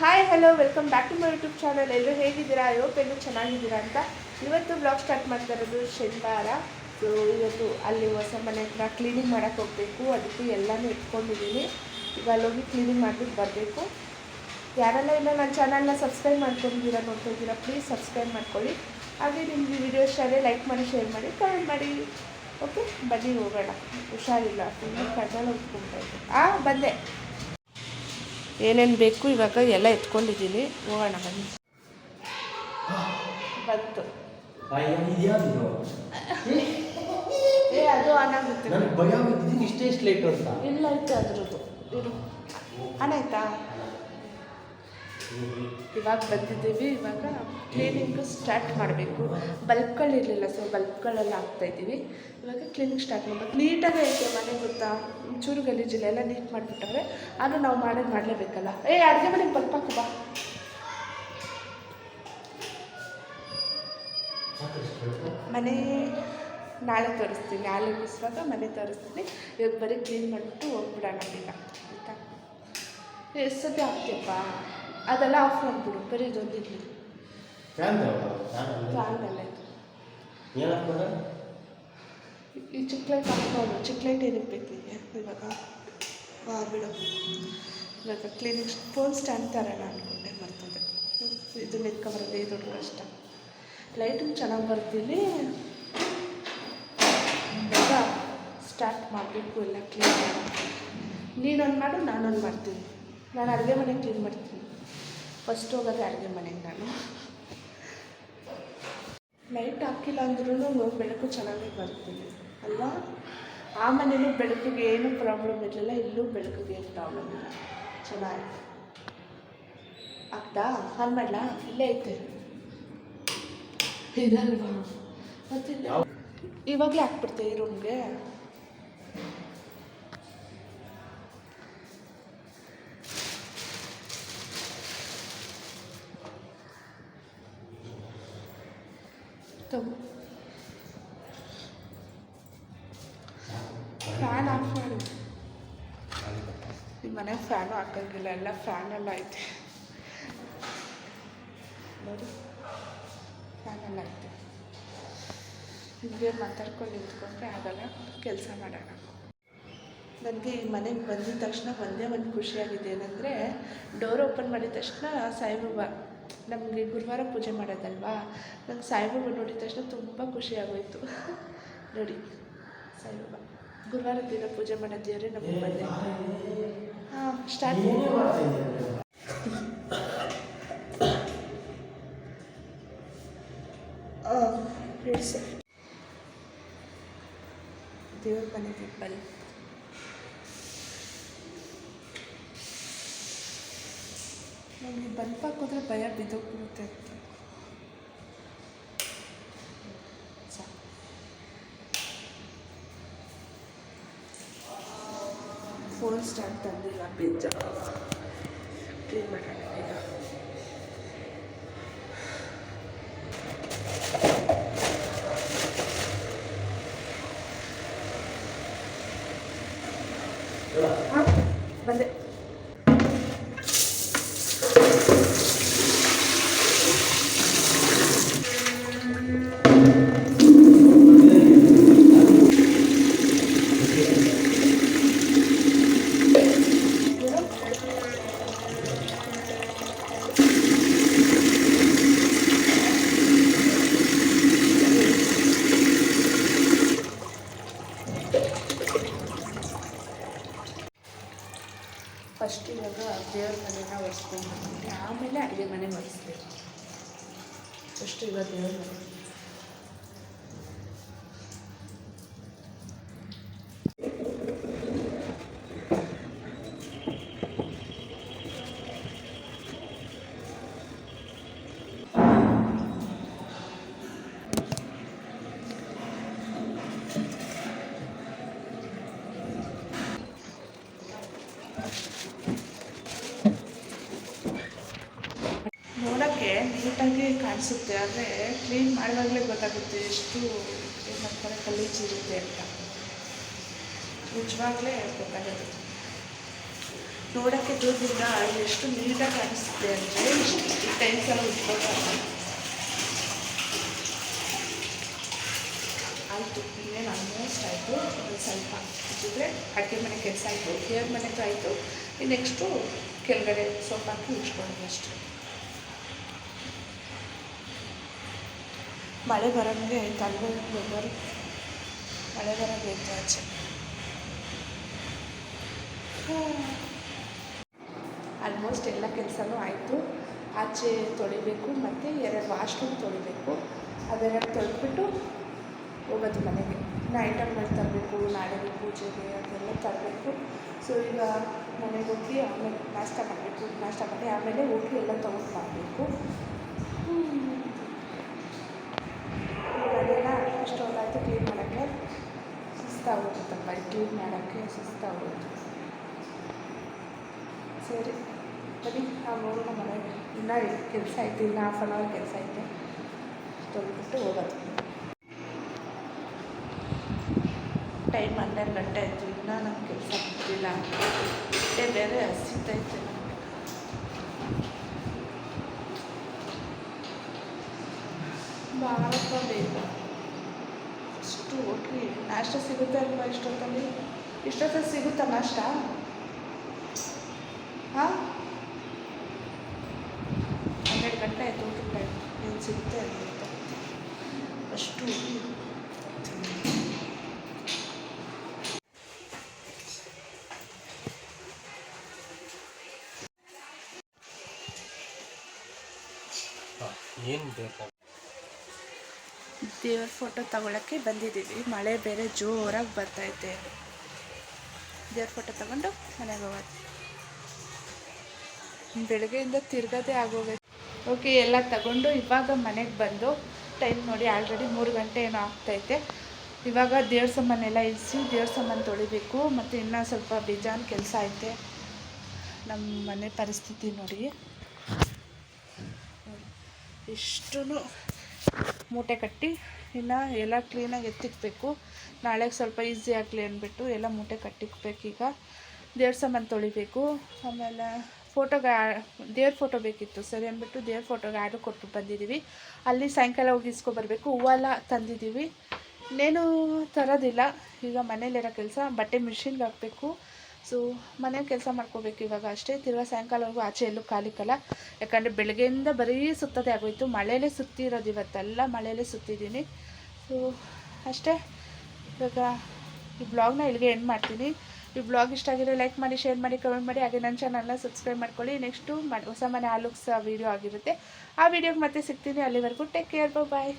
Hi hello welcome back to my YouTube channel ಎಲ್ಲರೂ ಹೇಗಿದ್ದೀರಾ? ಐವತ್ತು ಎಲ್ಲರೂ ಚೆನ್ನಾಗಿದ್ದೀರಾ ಅಂತ. ಇವತ್ತು ಬ್ಲಾಗ್ ಸ್ಟಾರ್ಟ್ ಮಾಡ್ತಾ ಇರೋದು ಶನಿವಾರ. ಸೊ ಇವತ್ತು ಅಲ್ಲಿ ಹೊಸ ಮನೆ ಹತ್ರ ಕ್ಲೀನಿಂಗ್ ಮಾಡೋಕ್ಕೆ ಹೋಗಬೇಕು. ಅದಕ್ಕೆ ಎಲ್ಲನೂ ಇಟ್ಕೊಂಡಿದ್ದೀನಿ. ಈಗ ಅಲ್ಲೋಗಿ ಕ್ಲೀನಿಂಗ್ ಮಾಡಿಬಿಟ್ಟು ಬರಬೇಕು. ಯಾರೆಲ್ಲ ಇಲ್ಲ ನನ್ನ ಚಾನಲ್ನ ಸಬ್ಸ್ಕ್ರೈಬ್ ಮಾಡ್ಕೊಂಡಿದ್ದೀರಾ ನೋಡ್ಕೊಂಡಿದ್ದೀರಾ ಪ್ಲೀಸ್ ಸಬ್ಸ್ಕ್ರೈಬ್ ಮಾಡ್ಕೊಳ್ಳಿ. ಹಾಗೆ ನಿಮಗೆ ವಿಡಿಯೋ ಇಷ್ಟ ಲೈಕ್ ಮಾಡಿ ಶೇರ್ ಮಾಡಿ ಕಮೆಂಟ್ ಮಾಡಿ. ಓಕೆ ಬನ್ನಿ, ಹೋಗೋಣ. ಹುಷಾರಿಲ್ಲ. ಫುಲ್ ಕಣ್ಣಲ್ಲಿ ಇದ್ದೆ ಆ, ಬಂದೆ. ಏನೇನು ಬೇಕು ಇವಾಗ ಎಲ್ಲ ಎತ್ಕೊಂಡಿದ್ದೀನಿ. ಹೋಗೋಣ ಬನ್ನಿ. ಬಂತು. ಏ ಅದು ಆನಾಗುತ್ತೆ ನನಗೆ ಭಯ ಇಷ್ಟೇ ಇಷ್ಟು ಲೇಟ್ ಅಂತ. ಇಲ್ಲ ಐತೆ ಅದ್ರದ್ದು. ಆಯ್ತಾ? ಇವಾಗ ಬಂದಿದ್ದೀವಿ, ಇವಾಗ ಕ್ಲೀನಿಂಗು ಸ್ಟಾರ್ಟ್ ಮಾಡಬೇಕು. ಬಲ್ಬ್ಗಳಿರಲಿಲ್ಲ ಸೊ ಬಲ್ಬ್ಗಳೆಲ್ಲ ಹಾಕ್ತಾಯಿದ್ದೀವಿ ಇವಾಗ ಕ್ಲೀನಿಂಗ್ ಸ್ಟಾರ್ಟ್ ಮಾಡ್ಬೇಕು. ನೀಟಾಗಿ ಐತೆ ಮನೆ ಗೊತ್ತಾ? ಚೂರು ಗಲೀಜಿಲ್ಲ ಎಲ್ಲ ನೀಟ್ ಮಾಡಿಬಿಟ್ಟವ್ರೆ. ಆದರೂ ನಾವು ಮಾಡೋದು ಮಾಡಲೇಬೇಕಲ್ಲ. ಏ, ಅಡುಗೆ ಮನೆಗೆ ಬಲ್ಪ್ ಹಾಕು, ಬಾ. ಮನೆ ನಾಳೆ ತೋರಿಸ್ತೀನಿ. ನಾಳೆ ಬಿಸುವಾಗ ಮನೆ ತೋರಿಸ್ತೀನಿ. ಇವಾಗ ಬರೀ ಕ್ಲೀನ್ ಮಾಡಿಬಿಟ್ಟು ಹೋಗ್ಬಿಡೋಣ ಈಗ. ಆಯಿತಾ? ಎಷ್ಟು ಸತಿ ಆಗ್ತೀಯಪ್ಪ ಅದೆಲ್ಲ ಆಫ್ ಮಾಡಿಬಿಡು ಬರೀ ಇದೊಂದಿರಲಿ ಫ್ಯಾನ್ ಫ್ಯಾನೆಲ್ಲ ಇದು ಏನಪ್ಪ ಈ ಚಿಕ್ಕ ಲೈಟ್ ಹಾಕ್ಬೋದು ಚಿಕ್ಕ ಲೈಟ್ ಏನಕ್ಕೆ ಬೇಕು ನಿಮಗೆ ಇವಾಗ ಹಾಂ ಬಿಡು ಇವಾಗ ಕ್ಲೀನಿಕ್ ಫೋನ್ ಸ್ಟ್ಯಾಂಡ್ ತರೋಣ ಅಂದ್ಕೊಂಡೆ ಬರ್ತದೆ ಇದನ್ನ ಎತ್ಕೊಬರೋದೇ ದೊಡ್ಡ ಕಷ್ಟ. ಲೈಟಿಂಗ್ ಚೆನ್ನಾಗಿ ಬರ್ತೀನಿ ಇವಾಗ ಸ್ಟಾರ್ಟ್ ಮಾಡಬೇಕು ಎಲ್ಲ ಕ್ಲೀನ್ ನೀನೊಂದು ಮಾಡು ನಾನೊಂದು ಮಾಡ್ತೀನಿ. ನಾನು ಅಡುಗೆ ಮನೆ ಕ್ಲೀನ್ ಮಾಡ್ತೀನಿ. ಫಸ್ಟ್ ಹೋಗೋದು ಅಡುಗೆ ಮನೆಗೆ ನಾನು. ಲೈಟ್ ಹಾಕಿಲ್ಲ ಅಂದ್ರೂ ಬೆಳಕು ಚೆನ್ನಾಗಿ ಬರ್ತೀನಿ ಅಲ್ಲ? ಆ ಮನೇಲೂ ಬೆಳಕಿಗೆ ಏನೂ ಪ್ರಾಬ್ಲಮ್ ಇರಲಿಲ್ಲ ಇಲ್ಲೂ ಬೆಳಕಿಗೆ ಏನು ಪ್ರಾಬ್ಲಮ್ ಇಲ್ಲ. ಚೆನ್ನಾಗಿತ್ತು ಆಗ್ತಾ? ಹಾಲ್ ಮಾಡಲಾ? ಇಲ್ಲೇ ಐತೆ ಇದಲ್ವಾ ಮತ್ತಿಲ್ಲ? ಇವಾಗಲೇ ಹಾಕ್ಬಿಡ್ತೀವಿ ಈ ರೂಮ್ಗೆ ತಗೋ ಫ್ಯಾನ್ ಆಫ್ ಮಾಡು. ಈ ಮನೆಗೆ ಫ್ಯಾನು ಹಾಕಂಗಿಲ್ಲ, ಎಲ್ಲ ಫ್ಯಾನೆಲ್ಲ ಐತೆ. ನೋಡಿ ಫ್ಯಾನೆಲ್ಲ ಐತೆ. ಹಿಂಗೆ ಮಾತಾಡ್ಕೊಂಡು ನಿಂತ್ಕೊಂಡ್ರೆ ಆಗಲ್ಲ, ಕೆಲಸ ಮಾಡೋಣ. ನನಗೆ ಈ ಮನೆಗೆ ಬಂದಿದ ತಕ್ಷಣ ಒಂದೇ ಒಂದು ಖುಷಿಯಾಗಿದೆ ಏನಂದರೆ ಡೋರ್ ಓಪನ್ ಮಾಡಿದ ತಕ್ಷಣ ಸಾಯಿಬಾಬಾ ನಮಗೆ ಗುರುವಾರ ಪೂಜೆ ಮಾಡೋದಲ್ವಾ? ನಂಗೆ ಸಾಯಿಬಾಬಾ ನೋಡಿದ ತಕ್ಷಣ ತುಂಬ ಖುಷಿ ಆಗೋಯ್ತು. ನೋಡಿ ಸಾಯಿಬಾಬಾ ಗುರುವಾರ ದಿನ ಪೂಜೆ ಮಾಡೋ ದೇವರೇ ನಮಗೆ ಬಂದೆ ಹಾಂ ಸ್ಟಾರ್ಟ್ ಹೇಳಿ ಸರ್ ದೇವ್ರ ಮನೆ ಬನ್ನಿ. ನನಗೆ ಬಲ್ಪ್ ಹಾಕಿದ್ರೆ ಭಯ ಬಿದ್ದೋಗ್ಬಿಡುತ್ತೆ ಅಂತ ಸಾಕು. ಫೋನ್ ಸ್ಟ್ಯಾಂಡ್ ತಂದಿಲ್ಲ ಬೇಜ ಕ್ಲೀನ್ ಮಾಡೋಣ ಈಗ ಹಾಂ ಬಂದೆ ಫಸ್ಟ್ ಇವಾಗ ದೇವ್ರ ಮನೆನ ಒರೆಸ್ಕೊಂಡು ಬರ್ತೀನಿ ಆಮೇಲೆ ಅಡುಗೆ ಮನೆ ಒರೆಸ್ಬೇಕು ಫಸ್ಟ್ ಇವಾಗ ದೇವ್ರ ಮನೆ ನೋಡೋಕ್ಕೆ ಕಾಣಿಸುತ್ತೆ ಆದರೆ ಕ್ಲೀನ್ ಮಾಡುವಾಗಲೇ ಗೊತ್ತಾಗುತ್ತೆ ಎಷ್ಟು ಏನಂತಾರೆ ಗಲೀಜಿರುತ್ತೆ ಅಂತ. ನಿಜವಾಗ್ಲೇ ಗೊತ್ತಾಗುತ್ತೆ. ನೋಡೋಕ್ಕೆ ದೂರದಿಂದ ಎಷ್ಟು ನೀಟಾಗಿ ಕಾಣಿಸುತ್ತೆ ಅಂದರೆ ಈ ಟೈಮ್ಸ್ ಎಲ್ಲ ಆಯಿತು, ಇನ್ನೇನು ಆಲ್ಮೋಸ್ಟ್ ಆಯಿತು. ಸ್ವಲ್ಪ ಇದ್ದಿದ್ರೆ ಅಡುಗೆ ಮನೆ ಕೆಲಸ ಆಯಿತು, ದೇವ್ರ ಮನೆದು ಆಯಿತು. ನೆಕ್ಸ್ಟು ಕೆಳಗಡೆ ಸೊಪ್ಪು ಹಾಕಿ ಅಷ್ಟೇ. ಮಳೆ ಬರೋಂಗೆ ತಲೆಗೆ ಗೊಬ್ಬರ ಮಳೆ ಬರೋಂಗೆ ಇತ್ತು ಆಚೆ. ಆಲ್ಮೋಸ್ಟ್ ಎಲ್ಲ ಕೆಲಸನೂ ಆಯಿತು. ಆಚೆ ತೊಳಿಬೇಕು, ಮತ್ತು ಎರಡು ವಾಶ್ರೂಮ್ ತೊಳಿಬೇಕು. ಅದೆರಡು ತೊಳೆದ್ಬಿಟ್ಟು ಹೋಗೋದು ಮನೆಗೆ. ಇನ್ನು ಐಟಮ್ಗಳು ತರಬೇಕು, ನಾಳೆಗೆ ಪೂಜೆಗೆ ಅದೆಲ್ಲ ತರಬೇಕು. ಸೊ ಈಗ ಮನೆಗೆ ಹೋಗಿ ಆಮೇಲೆ ನಾಷ್ಟ ಮಾಡಬೇಕು. ನಾಷ್ಟ ಮಾಡಿ ಆಮೇಲೆ ಹೋಗಿ ಎಲ್ಲ ತೊಗೊಂಡು ಮಾಡಬೇಕು ಅದೆಲ್ಲ ಇಷ್ಟೊಂದಾಯಿತು ಕ್ಲೀನ್ ಮಾಡೋಕ್ಕೆ ಸುಸ್ತಾಗೋಗುತ್ತಪ್ಪ ಕ್ಲೀನ್ ಮಾಡೋಕ್ಕೆ ಸುಸ್ತಾಗೋಗುತ್ತೆ. ಸರಿ, ಬನ್ನಿ ನಾವು ಹೋಗೋಣ ಮನೆಗೆ. ಇನ್ನೂ ಕೆಲಸ ಐತೆ ಇನ್ನು ಹಾಫ್ ಆನ್ ಅವರ್ ಕೆಲಸ ಐತೆ ತೊಗೊಂಡ್ಬಿಟ್ಟು ಹೋಗೋದು. ಟೈಮ್ ಹನ್ನೆರಡು ಗಂಟೆ ಆಯಿತು, ಇನ್ನೂ ನಮ್ಮ ಕೆಲಸ ಬಿಟ್ಟಿಲ್ಲ ಹೊಟ್ಟೆ ಬೇರೆ ಹಸಿತೈತೆ ಭಾಳ ಬಾರಪ್ಪ ಬೇಗ ಅಷ್ಟು ಹೋಟ್ಲಿ ನಾಷ್ಟ ಸಿಗುತ್ತೆ ಅಲ್ವಾ ಇಷ್ಟೊತ್ತಲ್ಲಿ ಇಷ್ಟೊತ್ತಲ್ಲಿ ಸಿಗುತ್ತಾ ನಾಷ್ಟ ಹಾಂ ಹನ್ನೆರಡು ಗಂಟೆ ಆಯಿತು ಊಟದ ಟೈಮ್ ಏನು ಸಿಗುತ್ತೆ ಅದು ಗೊತ್ತಾಗುತ್ತೆ ಅಷ್ಟು ಏನು ಬೇಕು ದೇವ್ರ ಫೋಟೋ ತಗೊಳ್ಳೋಕ್ಕೆ ಬಂದಿದ್ದೀವಿ. ಮಳೆ ಬೇರೆ ಜೋರಾಗಿ ಬರ್ತೈತೆ ದೇವ್ರ ಫೋಟೋ ತಗೊಂಡು ಮನೆಗೆ ಹೋಗೋದು. ಬೆಳಗ್ಗೆಯಿಂದ ತಿರ್ಗೋದೇ ಆಗೋಗೈತೆ. ಓಕೆ, ಎಲ್ಲ ತಗೊಂಡು ಇವಾಗ ಮನೆಗೆ ಬಂದು ಟೈಮ್ ನೋಡಿ ಆಲ್ರೆಡಿ ಮೂರು ಗಂಟೆ ಏನೋ ಆಗ್ತೈತೆ ಇವಾಗ ದೇವ್ರ ಸಾಮಾನೆಲ್ಲ ಇಳಿಸಿ ದೇವ್ರ ಸಾಮಾನು ತೊಳಿಬೇಕು ಮತ್ತು ಇನ್ನೂ ಸ್ವಲ್ಪ ಬೇಜಾನ್ ಕೆಲಸ ಐತೆ. ನಮ್ಮ ಮನೆ ಪರಿಸ್ಥಿತಿ ನೋಡಿ. ಇಷ್ಟೂ ಮೂಟೆ ಕಟ್ಟಿ ಇನ್ನು ಎಲ್ಲ ಕ್ಲೀನಾಗಿ ಎತ್ತಿಕ್ಬೇಕು. ನಾಳೆಗೆ ಸ್ವಲ್ಪ ಈಸಿ ಆಗಲಿ ಅಂದ್ಬಿಟ್ಟು ಎಲ್ಲ ಮೂಟೆ ಕಟ್ಟಿಕ್ಬೇಕು ಈಗ. ದೇವ್ರ ಸಾಮಾನು ತೊಳಿಬೇಕು. ಆಮೇಲೆ ಫೋಟೋಗೆ ದೇವ್ರ ಫೋಟೋ ಬೇಕಿತ್ತು ಸರಿ ಅಂದ್ಬಿಟ್ಟು ದೇವ್ರ ಫೋಟೋಗೆ ಆರ್ಡ್ರ್ ಕೊಟ್ಟು ಬಂದಿದ್ದೀವಿ ಅಲ್ಲಿ ಸಾಯಂಕಾಲ ಹೋಗಿ ಇಸ್ಕೊಬರ್ಬೇಕು ಹೂವೆಲ್ಲ ತಂದಿದ್ದೀವಿ ಇನ್ನೇನು ತರೋದಿಲ್ಲ. ಈಗ ಮನೇಲಿರೋ ಕೆಲಸ, ಬಟ್ಟೆ ಮಿಷಿನ್ಗೆ ಹಾಕಬೇಕು. ಸೊ ಮನೆ ಕೆಲಸ ಮಾಡ್ಕೋಬೇಕು ಇವಾಗ ಅಷ್ಟೇ. ತಿರ್ಗಾ ಸಾಯಂಕಾಲವರೆಗೂ ಆಚೆ ಎಲ್ಲೂ ಕಾಲಿಕ್ಕಲ್ಲ ಯಾಕಂದರೆ ಬೆಳಗ್ಗೆಯಿಂದ ಬರೀ ಸುತ್ತದೇ ಆಗೋಯಿತು. ಮಳೆಯಲ್ಲೇ ಸುತ್ತಿರೋದು ಇವತ್ತೆಲ್ಲ, ಮಳೆಯಲ್ಲೇ ಸುತ್ತಿದ್ದೀನಿ. ಸೊ ಅಷ್ಟೇ. ಇವಾಗ ಈ ಬ್ಲಾಗ್ನ ಇಲ್ಲಿಗೆ ಎಂಡ್ ಮಾಡ್ತೀನಿ. ಈ ಬ್ಲಾಗ್ ಇಷ್ಟ ಆಗಿದ್ರೆ ಲೈಕ್ ಮಾಡಿ, ಶೇರ್ ಮಾಡಿ ಕಮೆಂಟ್ ಮಾಡಿ. ಹಾಗೆ ನನ್ನ ಚಾನಲ್ನ ಸಬ್ಸ್ಕ್ರೈಬ್ ಮಾಡ್ಕೊಳ್ಳಿ. ನೆಕ್ಸ್ಟು ಹೊಸ ಮನೆ ಆಲುಕ್ಸ್ ವೀಡಿಯೋ ಆಗಿರುತ್ತೆ. ಆ ವೀಡಿಯೋಗೆ ಮತ್ತೆ ಸಿಗ್ತೀನಿ ಅಲ್ಲಿವರೆಗೂ. Take care bye